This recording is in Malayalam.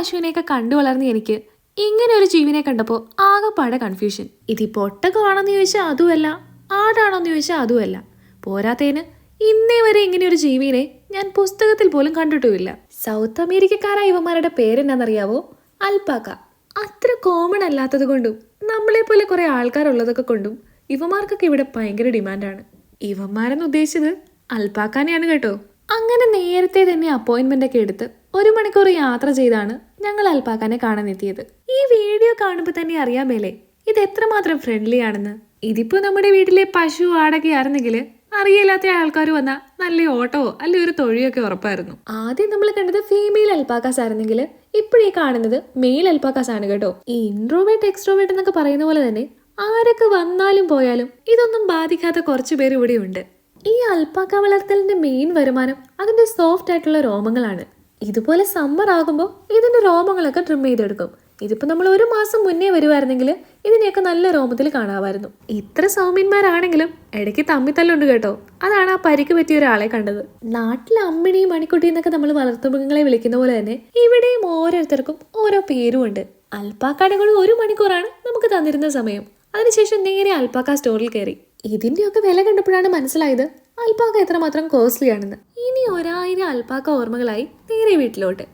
പശുവിനെയൊക്കെ കണ്ടു വളർന്ന എനിക്ക് ഇങ്ങനെ ഒരു ജീവിനെ കണ്ടപ്പോൾ ആകെപ്പാടെ കൺഫ്യൂഷൻ ഇതിപ്പോൾ ഒട്ടകമാണെന്ന് ചോദിച്ചാൽ അതുമല്ല ആടാണോന്ന് ചോദിച്ചാൽ അതുമല്ല. പോരാത്തേന് ഇന്നേ വരെ ഇങ്ങനെ ഒരു ജീവിനെ ഞാൻ പുസ്തകത്തിൽ പോലും കണ്ടിട്ടുമില്ല. സൗത്ത് അമേരിക്കക്കാരായ ഇവന്മാരുടെ പേരെന്നാണെന്നറിയാവോ അൽപ്പാക്ക അത്ര കോമൺ അല്ലാത്തത് കൊണ്ടും നമ്മളെ പോലെ കുറെ ആൾക്കാരുള്ളതൊക്കെ കൊണ്ടും ഇവന്മാർക്കൊക്കെ ഇവിടെ ഭയങ്കര ഡിമാൻഡാണ് ഇവന്മാരെന്ന് ഉദ്ദേശിച്ചത് അൽപ്പാക്കാനെയാണ് കേട്ടോ. അങ്ങനെ നേരത്തെ തന്നെ അപ്പോയിന്റ്മെന്റ് ഒക്കെ എടുത്ത് ഒരു മണിക്കൂർ യാത്ര ചെയ്താണ് ഞങ്ങൾ അൽപ്പാക്കാനെ കാണാൻ എത്തിയത് ഈ വീഡിയോ കാണുമ്പോൾ തന്നെ അറിയാൻ മേലേ ഇത് എത്രമാത്രം ഫ്രണ്ട്ലി ആണെന്ന്. ഇതിപ്പോ നമ്മുടെ വീട്ടിലെ പശു ആടൊക്കെ ആയിരുന്നെങ്കിൽ അറിയില്ലാത്ത ആൾക്കാർ വന്ന നല്ല ഓട്ടോ അല്ലെ ഒരു തൊഴിയൊക്കെ ഉറപ്പായിരുന്നു. ആദ്യം നമ്മൾ കണ്ടത് ഫീമെയിൽ അൽപ്പാക്കാസ് ആയിരുന്നെങ്കിൽ ഇപ്പോഴീ കാണുന്നത് മെയിൽ അൽപ്പാക്കാസ് ആണ് കേട്ടോ. ഈ ഇൻട്രോവേറ്റ് എക്സ്ട്രോവേറ്റ് എന്നൊക്കെ പറയുന്ന പോലെ തന്നെ ആരൊക്കെ വന്നാലും പോയാലും ഇതൊന്നും ബാധിക്കാത്ത കുറച്ച് പേര് ഇവിടെ ഉണ്ട് ഈ അൽപ്പാക്ക വളർത്തലിന്റെ മെയിൻ വരുമാനം അതിന്റെ സോഫ്റ്റ് ആയിട്ടുള്ള രോമങ്ങളാണ്. ഇതുപോലെ സമ്മർ ആകുമ്പോൾ ഇതിന്റെ രോമങ്ങളൊക്കെ ട്രിം ചെയ്തെടുക്കും. ഇതിപ്പോ നമ്മൾ ഒരു മാസം മുന്നേ വരുമായിരുന്നെങ്കിൽ ഇതിനെയൊക്കെ നല്ല രോമത്തിൽ കാണാമായിരുന്നു. ഇത്ര സൗമ്യന്മാരാണെങ്കിലും ഇടയ്ക്ക് തമ്മിത്തല്ലുണ്ട് കേട്ടോ. അതാണ് ആ പരിക്ക് പറ്റിയ ഒരാളെ കണ്ടത്. നാട്ടിൽ അമ്മിണിയും മണിക്കുട്ടിയും എന്നൊക്കെ നമ്മൾ വളർത്തുമൃഗങ്ങളെ വിളിക്കുന്ന പോലെ തന്നെ ഇവിടെയും ഓരോരുത്തർക്കും ഓരോ പേരുമുണ്ട്. അൽപ്പാക്കാടുകൾ ഒരു മണിക്കൂറാണ് നമുക്ക് തന്നിരുന്ന സമയം. അതിനുശേഷം നേരെ അൽപ്പാക്ക സ്റ്റോറിൽ കയറി. ഇതിന്റെയൊക്കെ വില കണ്ടപ്പോഴാണ് മനസ്സിലായത് അൽപ്പാക്ക എത്രമാത്രം കോസ്റ്റ്ലി ആണെന്ന്. ഇനി ഒരായിരം അൽപ്പാക്ക ഓർമ്മകളായി നേരെ വീട്ടിലോട്ട്.